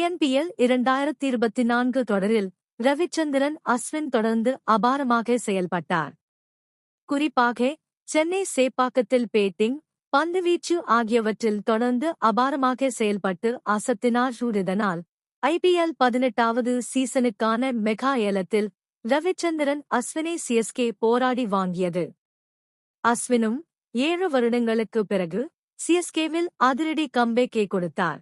TNPL இரண்டாயிரத்தி இருபத்தி நான்கு தொடரில் ரவிச்சந்திரன் அஸ்வின் தொடர்ந்து அபாரமாக செயல்பட்டார். குறிப்பாக சென்னை சேப்பாக்கத்தில் பேட்டிங் பந்துவீச்சு ஆகியவற்றில் தொடர்ந்து அபாரமாக செயல்பட்டு அசத்தினார் இதனால் ஐபிஎல் பதினெட்டாவது சீசனுக்கான மெகா ஏலத்தில் ரவிச்சந்திரன் அஸ்வினை சிஎஸ்கே போராடி வாங்கியது. அஸ்வினும் ஏழு வருடங்களுக்கு பிறகு சிஎஸ்கேவில் அதிரடி கம்பேக்கே கொடுத்தார்.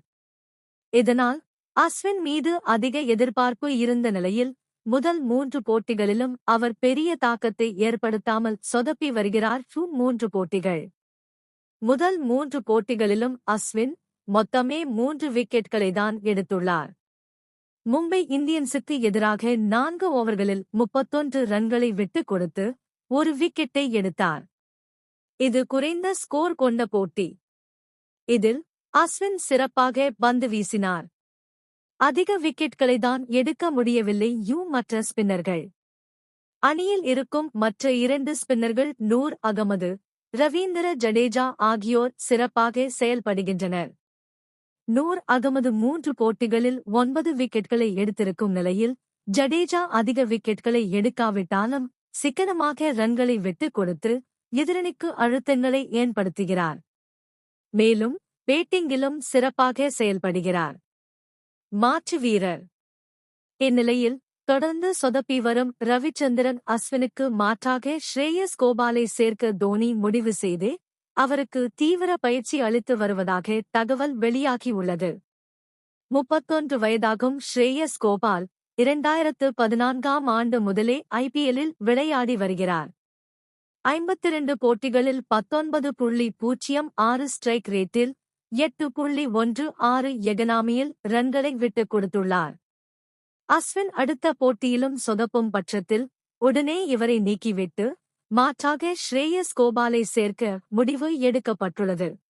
இதனால் அஸ்வின் மீது அதிக எதிர்பார்ப்பு இருந்த நிலையில் முதல் மூன்று போட்டிகளிலும் அவர் பெரிய தாக்கத்தை ஏற்படுத்தாமல் சொதப்பி வருகிறார். ஃபு மூன்று போட்டிகள். முதல் மூன்று போட்டிகளிலும் அஸ்வின் மொத்தமே மூன்று விக்கெட்களை தான் எடுத்துள்ளார். மும்பை இந்தியன்ஸுக்கு எதிராக நான்கு ஓவர்களில் முப்பத்தொன்று ரன்களை விட்டுக் கொடுத்து ஒரு விக்கெட்டை எடுத்தார். இது குறைந்த ஸ்கோர் கொண்ட போட்டி. இதில் அஸ்வின் சிறப்பாக பந்து வீசினார். அதிக விக்கெட்களை தான் எடுக்க முடியவில்லை யூ மற்ற ஸ்பின்னர்கள். அணியில் இருக்கும் மற்ற இரண்டு ஸ்பின்னர்கள் நூர் அகமது ரவீந்திர ஜடேஜா ஆகியோர் சிறப்பாக செயல்படுகின்றனர். நூர் அகமது மூன்று போட்டிகளில் ஒன்பது விக்கெட்களை எடுத்திருக்கும் நிலையில் ஜடேஜா அதிக விக்கெட்களை எடுக்காவிட்டாலும் சிக்கனமாக ரன்களை விட்டுக் கொடுத்து எதிரணிக்கு அழுத்தங்களை ஏற்படுத்துகிறார். மேலும் பேட்டிங்கிலும் சிறப்பாக செயல்படுகிறார். மாற்று வீரர். இந்நிலையில் தொடர்ந்து சொதப்பி வரும் ரவிச்சந்திரன் அஸ்வினுக்கு மாற்றாக ஸ்ரேயஸ் கோபாலை சேர்க்க தோனி முடிவு செய்து அவருக்கு தீவிர பயிற்சி அளித்து வருவதாக தகவல் வெளியாகியுள்ளது. முப்பத்தொன்று வயதாகும் ஸ்ரேயஸ் கோபால் இரண்டாயிரத்து பதினான்காம் ஆண்டு முதலே ஐபிஎல்லில் விளையாடி வருகிறார். ஐம்பத்திரண்டு போட்டிகளில் பத்தொன்பது புள்ளி பூஜ்ஜியம் ஆறு ஸ்ட்ரைக் ரேட்டில் எட்டு புள்ளி ஒன்று ஆறு எகனாமியில் ரன்களை விட்டுக் கொடுத்துள்ளார். அஸ்வின் அடுத்த போட்டியிலும் சொதப்பும் பட்சத்தில் உடனே இவரை நீக்கிவிட்டு மாற்றாக ஸ்ரேயஸ் கோபாலை சேர்க்க முடிவு எடுக்கப்பட்டுள்ளது.